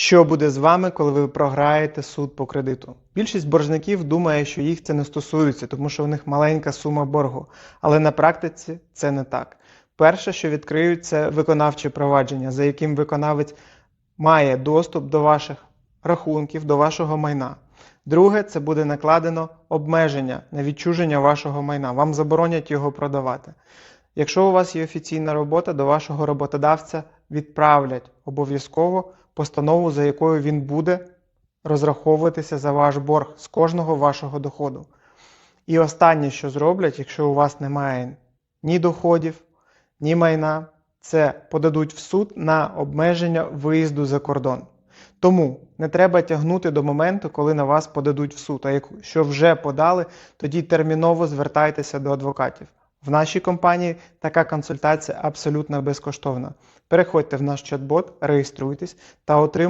Що буде з вами, коли ви програєте суд по кредиту? Більшість боржників думає, що їх це не стосується, тому що у них маленька сума боргу. Але на практиці це не так. Перше, що відкриють, це виконавче провадження, за яким виконавець має доступ до ваших рахунків, до вашого майна. Друге, це буде накладено обмеження на відчуження вашого майна. Вам заборонять його продавати. Якщо у вас є офіційна робота, до вашого роботодавця відправлять обов'язково постанову, за якою він буде розраховуватися за ваш борг з кожного вашого доходу. І останнє, що зроблять, якщо у вас немає ні доходів, ні майна, це подадуть в суд на обмеження виїзду за кордон. Тому не треба тягнути до моменту, коли на вас подадуть в суд. А якщо вже подали, тоді терміново звертайтеся до адвокатів. В нашій компанії така консультація абсолютно безкоштовна. Переходьте в наш чат-бот, реєструйтесь та отримуйте